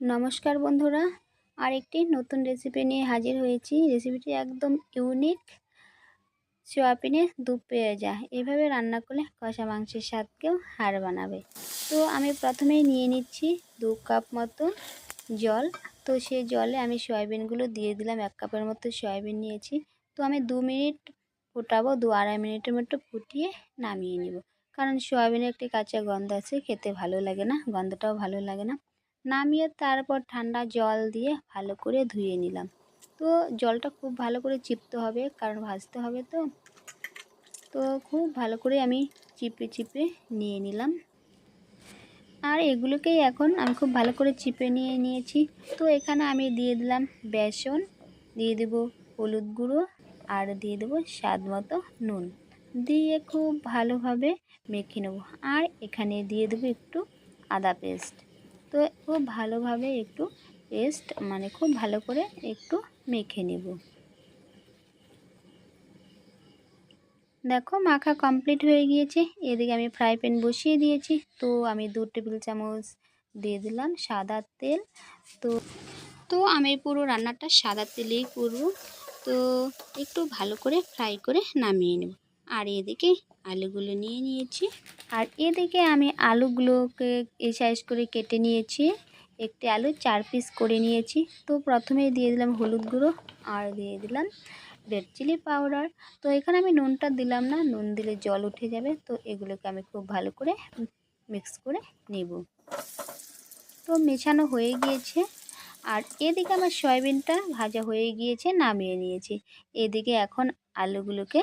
নমস্কার বন্ধুরা, আরেকটি নতুন রেসিপি নিয়ে হাজির হয়েছি। রেসিপিটি একদম ইউনিক সোয়াবিনের দু পেঁয়াজা এভাবে রান্না করলে কষা মাংসের স্বাদকেও হার বানাবে তো আমি প্রথমেই নিয়ে নিচ্ছি দু কাপ মতো জল। তো সেই জলে আমি সয়াবিনগুলো দিয়ে দিলাম, এক কাপের মতো সয়াবিন নিয়েছি। তো আমি দু মিনিট ফুটাবো, দু আড়াই মিনিটের মতো ফুটিয়ে নামিয়ে নিব। কারণ সয়াবিনের একটি কাঁচা গন্ধ আছে, খেতে ভালো লাগে না, গন্ধটাও ভালো লাগে না। নামিয়ে তারপর ঠান্ডা জল দিয়ে ভালো করে ধুয়ে নিলাম। তো জলটা খুব ভালো করে চিপতে হবে, কারণ ভাজতে হবে তো। তো খুব ভালো করে আমি চিপে চিপে নিয়ে নিলাম। আর এগুলোকেই এখন আমি খুব ভালো করে চিপে নিয়ে নিয়েছি। তো এখানে আমি দিয়ে দিলাম বেসন, দিয়ে দেব হলুদ গুঁড়ো, আর দিয়ে দেবো স্বাদ মতো নুন। দিয়ে খুব ভালোভাবে মেখে নেব। আর এখানে দিয়ে দেবো একটু আদা পেস্ট। তো খুব ভালোভাবে একটু পেস্ট মানে খুব ভালো করে একটু মেখে নেব। দেখো মাখা কমপ্লিট হয়ে গিয়েছে। এদিকে আমি ফ্রাই প্যান বসিয়ে দিয়েছি। তো আমি দু টেবিল চামচ দিয়ে দিলাম সাদা তেল। তো তো আমি পুরো রান্নাটা সাদা তেলেই করব। তো একটু ভালো করে ফ্রাই করে নামিয়ে নেব। আর এদিকে আলুগুলো নিয়ে নিয়েছি। আর এদিকে আমি আলুগুলোকে এই সাইজ করে কেটে নিয়েছি। একটি আলু চার পিস করে নিয়েছি। তো প্রথমে দিয়ে দিলাম হলুদ গুঁড়ো আর দিয়ে দিলাম রেড চিলি পাউডার তো এখানে আমি নুনটা দিলাম না, নুন দিলে জল উঠে যাবে। তো এগুলোকে আমি খুব ভালো করে মিক্স করে নেব। তো মেশানো হয়ে গিয়েছে। আর এদিকে আমার সয়াবিনটা ভাজা হয়ে গিয়েছে, নামিয়ে নিয়েছি। এদিকে এখন আলুগুলোকে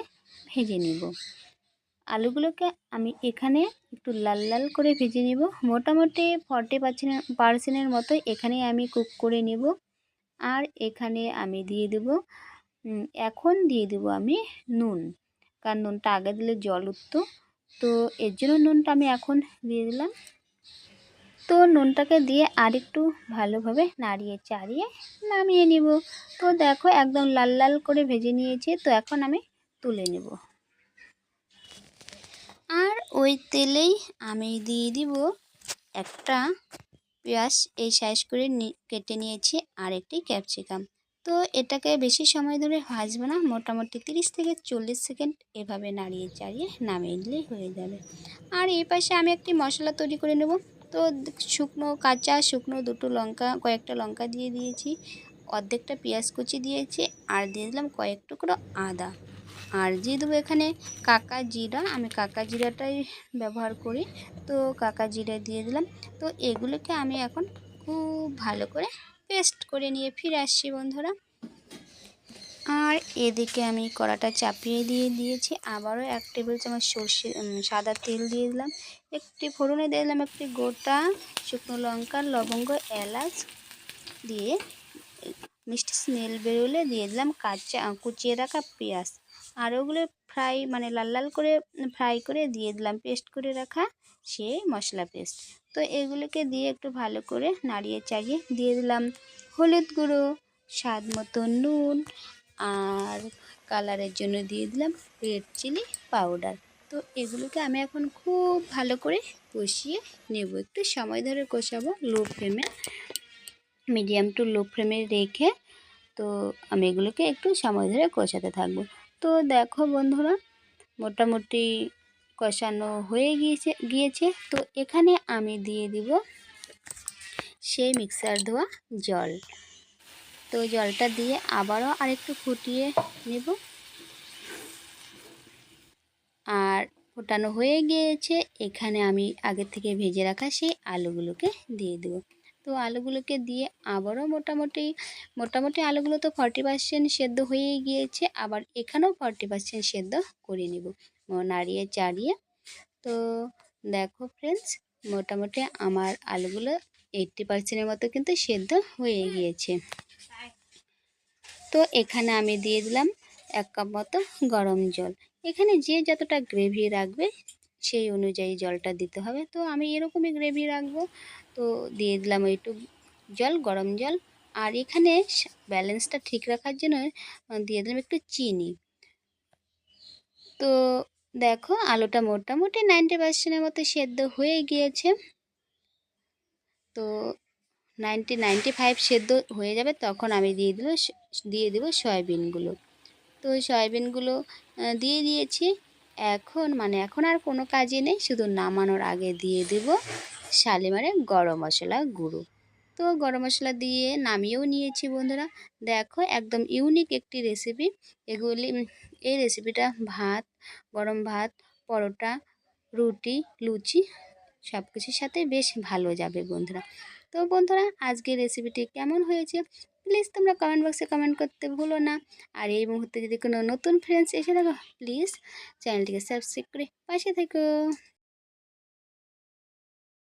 ভেজে নিব। আলুগুলোকে আমি এখানে একটু লাল লাল করে ভেজে নিব। মোটামুটি ফর্টি পার্সেন্ট পার্সেন্টের মতো এখানে আমি কুক করে নেব। আর এখানে আমি দিয়ে দেব এখন দিয়ে দেব আমি নুন। কারণ নুনটা আগে দিলে জল উঠত। তো এর জন্য নুনটা আমি এখন দিয়ে দিলাম। তো নুনটাকে দিয়ে আরেকটু ভালোভাবে নাড়িয়ে চাড়িয়ে নামিয়ে নিব। তো দেখো একদম লাল লাল করে ভেজে নিয়েছি। তো এখন আমি তুলে নেব। আর ওই তেলেই আমি দিয়ে দিব একটা পেঁয়াজ, এই সাইজ করে কেটে নিয়েছি আর একটি ক্যাপসিকাম তো এটাকে বেশি সময় ধরে ভাজবো না, মোটামুটি তিরিশ থেকে চল্লিশ সেকেন্ড এভাবে নাড়িয়ে চাড়িয়ে নামিয়ে দিলেই হয়ে যাবে। আর এই পাশে আমি একটি মশলা তৈরি করে নেব। তো শুকনো কাঁচা, শুকনো দুটো লঙ্কা, কয়েকটা লঙ্কা দিয়ে দিয়েছি, অর্ধেকটা পেঁয়াজ কুচি দিয়েছি আর দিয়ে দিলাম কয়েক টুকরো আদা। আর দিয়ে দেবো এখানে কাকা জিরা, আমি কাকা জিরাটাই ব্যবহার করি, তো কাকা জিরা দিয়ে দিলাম। তো এগুলোকে আমি এখন খুব ভালো করে পেস্ট করে নিয়ে ফিরে আসছি বন্ধুরা। আর এদিকে আমি কড়াটা চাপিয়ে দিয়ে দিয়েছি। আবারও এক টেবিল চামচ সর্ষে সাদা তেল দিয়ে দিলাম। একটি ফোড়নে দিয়ে দিলাম একটি গোটা শুকনো লঙ্কা, লবঙ্গ, এলাচ দিয়ে মিষ্টি স্মেল বেরোলে দিয়ে দিলাম কাঁচা, কুচিয়ে রাখা পেঁয়াজ। আর ওগুলো ফ্রাই মানে লাল লাল করে ফ্রাই করে দিয়ে দিলাম। পেস্ট করে রাখা সে মশলা পেস্ট তো এগুলোকে দিয়ে একটু ভালো করে নাড়িয়ে চাড়িয়ে দিয়ে দিলাম। হলুদ গুঁড়ো, স্বাদ মতো নুন আর কালারের জন্য দিয়ে দিলাম রেড চিলি পাউডার তো এগুলোকে আমি এখন খুব ভালো করে কষিয়ে নেব। একটু সময় ধরে কষাবো লো ফ্লেমে মিডিয়াম টু লো ফ্লেমে রেখে তো আমি এগুলোকে একটু সময় ধরে কষাতে থাকব। তো দেখো বন্ধুরা, মোটামুটি কষানো হয়ে গিয়েছে গিয়েছে। তো এখানে আমি দিয়ে দিব সেই মিক্সার ধোয়া জল। তো জলটা দিয়ে আবারও আরেকটু ফুটিয়ে নেব। আর ফোটানো হয়ে গিয়েছে, এখানে আমি আগে থেকে ভেজে রাখা সেই আলুগুলোকে দিয়ে দেবো। তো আলুগুলোকে দিয়ে আবারও মোটামুটি মোটামুটি আলুগুলো তো ফর্টি পার্সেন্ট সেদ্ধ হয়ে গিয়েছে। আবার এখানেও ফর্টি পার্সেন্ট সেদ্ধ করে নেব। নাড়িয়ে চাড়িয়ে। তো দেখো ফ্রেন্ডস মোটামুটি আমার আলুগুলো এইট্টি পার্সেন্টের মতো কিন্তু সেদ্ধ হয়ে গিয়েছে। তো এখানে আমি দিয়ে দিলাম এক কাপ মতো গরম জল। এখানে যে যতটা গ্রেভি রাখবে সেই অনুযায়ী জলটা দিতে হবে। তো আমি এরকমই গ্রেভি রাখব। তো দিয়ে দিলাম একটু জল, গরম জল। আর এখানে ব্যালেন্সটা ঠিক রাখার জন্য দিয়ে দিলাম একটু চিনি। তো দেখো, আলুটা মোটামুটি নাইনটি পার্সেন্টের মতো সেদ্ধ হয়ে গিয়েছে। তো নাইনটি নাইনটি ফাইভ সেদ্ধ হয়ে যাবে, তখন আমি দিয়ে দিল দিয়ে দেবো সয়াবিনগুলো। তো সয়াবিনগুলো দিয়ে দিয়েছি। এখন মানে এখন আর কোনো কাজই নেই, শুধু নামানোর আগে দিয়ে দেব শালিমারে গরম মশলা গুঁড়ো। তো গরম মশলা দিয়ে নামিয়েও নিয়েছি বন্ধুরা। দেখো, একদম ইউনিক একটি রেসিপি এগুলি এই রেসিপিটা ভাত, গরম ভাত, পরোটা, রুটি, লুচি সব কিছুর সাথে বেশ ভালো যাবে বন্ধুরা। তো বন্ধুরা, আজকের রেসিপিটি কেমন হয়েছে? প্লিজ তোমরা কমেন্ট বক্সে কমেন্ট করতে ভুলো না। আর এই মুহূর্তে যদি কোনো নতুন ফ্রেন্ডস এসে থাকো, প্লিজ চ্যানেলটিকে সাবস্ক্রাইব করে পাশে থেকো।